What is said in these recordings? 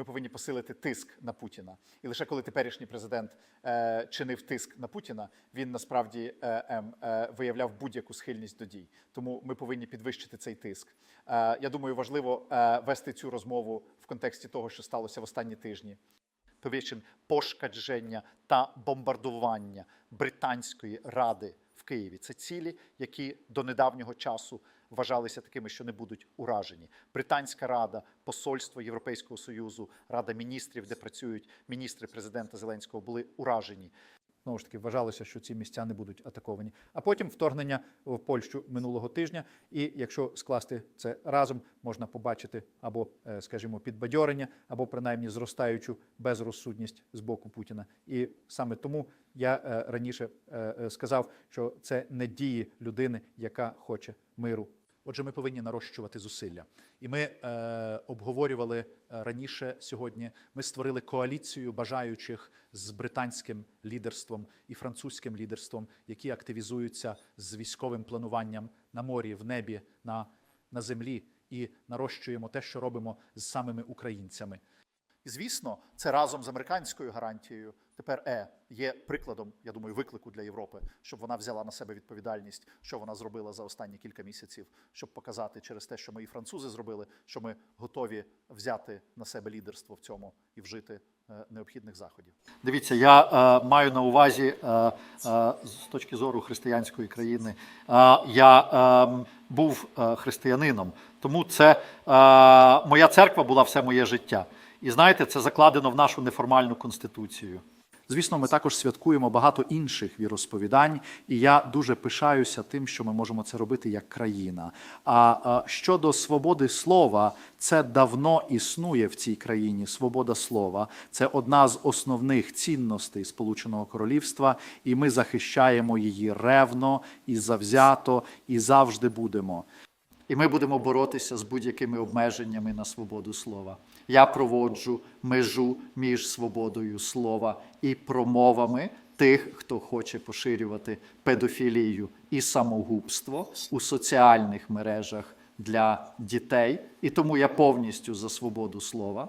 Ми повинні посилити тиск на Путіна. І лише коли теперішній президент е, чинив тиск на Путіна, він насправді е, ем, е, виявляв будь-яку схильність до дій. Тому ми повинні підвищити цей тиск. Е, я думаю, важливо е, вести цю розмову в контексті того, що сталося в останні тижні. Повічин пошкодження та бомбардування британської ради в Києві. Це цілі, які до недавнього часу вважалися такими, що не будуть уражені. Британська рада, посольство Європейського союзу, рада міністрів, де працюють міністри президента Зеленського, були уражені. Знову ж таки, вважалося, що ці місця не будуть атаковані. А потім вторгнення в Польщу минулого тижня. І якщо скласти це разом, можна побачити або, е, скажімо, підбадьорення, або принаймні зростаючу безрозсудність з боку Путіна. І саме тому я е, раніше е, сказав, що це не дії людини, яка хоче миру. Отже, ми повинні нарощувати зусилля. І ми е, обговорювали е, раніше сьогодні. Ми створили коаліцію бажаючих з британським лідерством і французьким лідерством, які активізуються з військовим плануванням на морі, в небі, на, на землі, і нарощуємо те, що робимо з самими українцями. І звісно, це разом з американською гарантією тепер е є прикладом, я думаю, виклику для Європи, щоб вона взяла на себе відповідальність, що вона зробила за останні кілька місяців, щоб показати через те, що ми і французи зробили, що ми готові взяти на себе лідерство в цьому і вжити е, необхідних заходів. Дивіться, я е, маю на увазі е, е, з точки зору християнської країни. Е, я е, був християнином, тому це е, моя церква була все моє життя. І знаєте, це закладено в нашу неформальну конституцію. Звісно, ми також святкуємо багато інших віросповідань, і я дуже пишаюся тим, що ми можемо це робити як країна. А щодо свободи слова, це давно існує в цій країні. Свобода слова це одна з основних цінностей Сполученого Королівства, і ми захищаємо її ревно і завзято, і завжди будемо. І ми будемо боротися з будь-якими обмеженнями на свободу слова. Я проводжу межу між свободою слова і промовами тих, хто хоче поширювати педофілію і самогубство у соціальних мережах для дітей. І тому я повністю за свободу слова.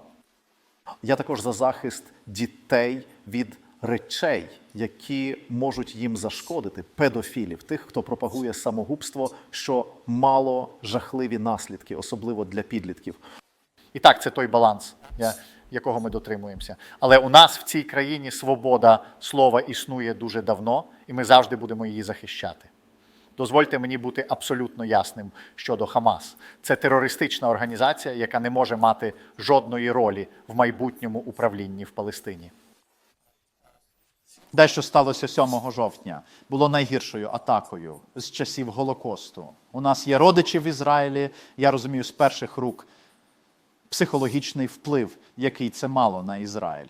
Я також за захист дітей від речей, які можуть їм зашкодити, педофілів, тих, хто пропагує самогубство, що мало жахливі наслідки, особливо для підлітків. І так, це той баланс, якого ми дотримуємося. Але у нас в цій країні свобода слова існує дуже давно, і ми завжди будемо її захищати. Дозвольте мені бути абсолютно ясним щодо Хамас. Це терористична організація, яка не може мати жодної ролі в майбутньому управлінні в Палестині. Дещо сталося 7 жовтня. Було найгіршою атакою з часів Голокосту. У нас є родичі в Ізраїлі. Я розумію з перших рук психологічний вплив, який це мало на Ізраїль.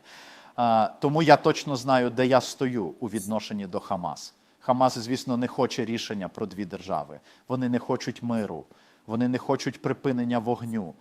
Тому я точно знаю, де я стою у відношенні до Хамас. Хамас, звісно, не хоче рішення про дві держави. Вони не хочуть миру, вони не хочуть припинення вогню.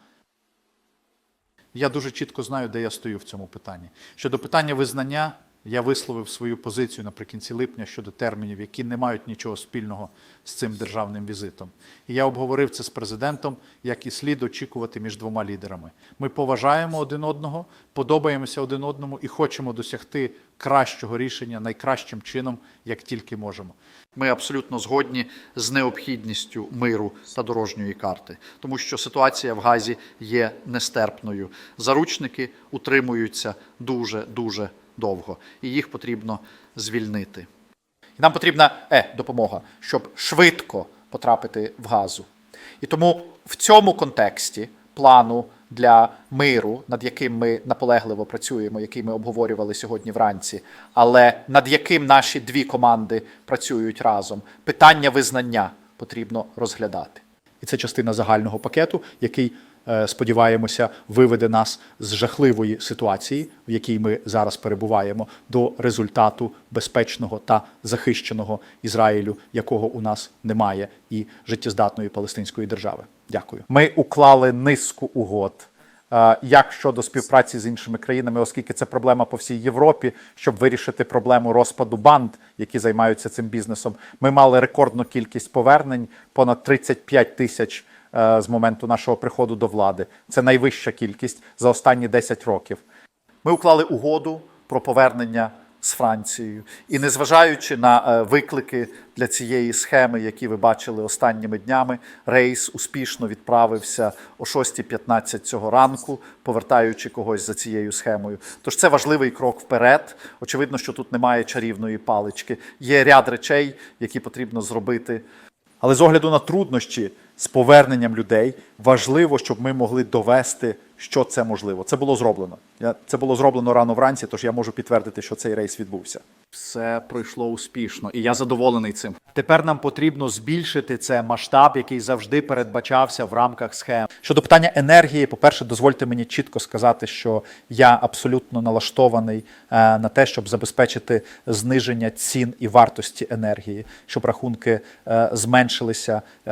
Я дуже чітко знаю, де я стою в цьому питанні. Щодо питання визнання, я висловив свою позицію наприкінці липня щодо термінів, які не мають нічого спільного з цим державним візитом. І я обговорив це з президентом, як і слід очікувати між двома лідерами. Ми поважаємо один одного, подобаємося один одному і хочемо досягти кращого рішення найкращим чином, як тільки можемо. Ми абсолютно згодні з необхідністю миру та дорожньої карти, тому що ситуація в Газі є нестерпною. Заручники утримуються дуже дуже довго, і їх потрібно звільнити. І нам потрібна е, допомога, щоб швидко потрапити в газу. І тому в цьому контексті плану для миру, над яким ми наполегливо працюємо, який ми обговорювали сьогодні вранці, але над яким наші дві команди працюють разом, питання визнання потрібно розглядати. І це частина загального пакету, який сподіваємося виведе нас з жахливої ситуації, в якій ми зараз перебуваємо, до результату безпечного та захищеного Ізраїлю, якого у нас немає, і життєздатної палестинської держави. Дякую. Ми уклали низку угод. е, Як щодо співпраці з іншими країнами, оскільки це проблема по всій Європі, щоб вирішити проблему розпаду банд, які займаються цим бізнесом, ми мали рекордну кількість повернень, понад 35 тисяч е, з моменту нашого приходу до влади. Це найвища кількість за останні 10 років. Ми уклали угоду про повернення з Францією. І незважаючи на е, виклики для цієї схеми, які ви бачили останніми днями, рейс успішно відправився о 6.15 цього ранку, повертаючи когось за цією схемою. Тож це важливий крок вперед. Очевидно, що тут немає чарівної палички. Є ряд речей, які потрібно зробити. Але з огляду на труднощі з поверненням людей важливо, щоб ми могли довести, що це можливо. Це було зроблено. Я- Це було зроблено рано вранці, тож я можу підтвердити, що цей рейс відбувся. Все пройшло успішно, і я задоволений цим. Тепер нам потрібно збільшити це масштаб, який завжди передбачався в рамках схем. Щодо питання енергії, по-перше, дозвольте мені чітко сказати, що я абсолютно налаштований е, на те, щоб забезпечити зниження цін і вартості енергії, щоб рахунки е, зменшилися е,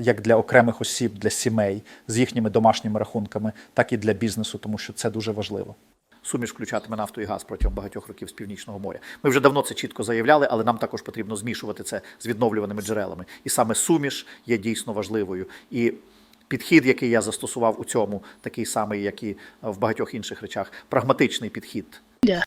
як для окремих осіб, для сімей з їхніми домашніми рахунками, так і для бізнесу, тому що це дуже важливо. Суміш включатиме нафту і газ протягом багатьох років з північного моря. Ми вже давно це чітко заявляли, але нам також потрібно змішувати це з відновлюваними джерелами. І саме суміш є дійсно важливою. І підхід, який я застосував у цьому, такий самий, як і в багатьох інших речах, прагматичний підхід. Дякую.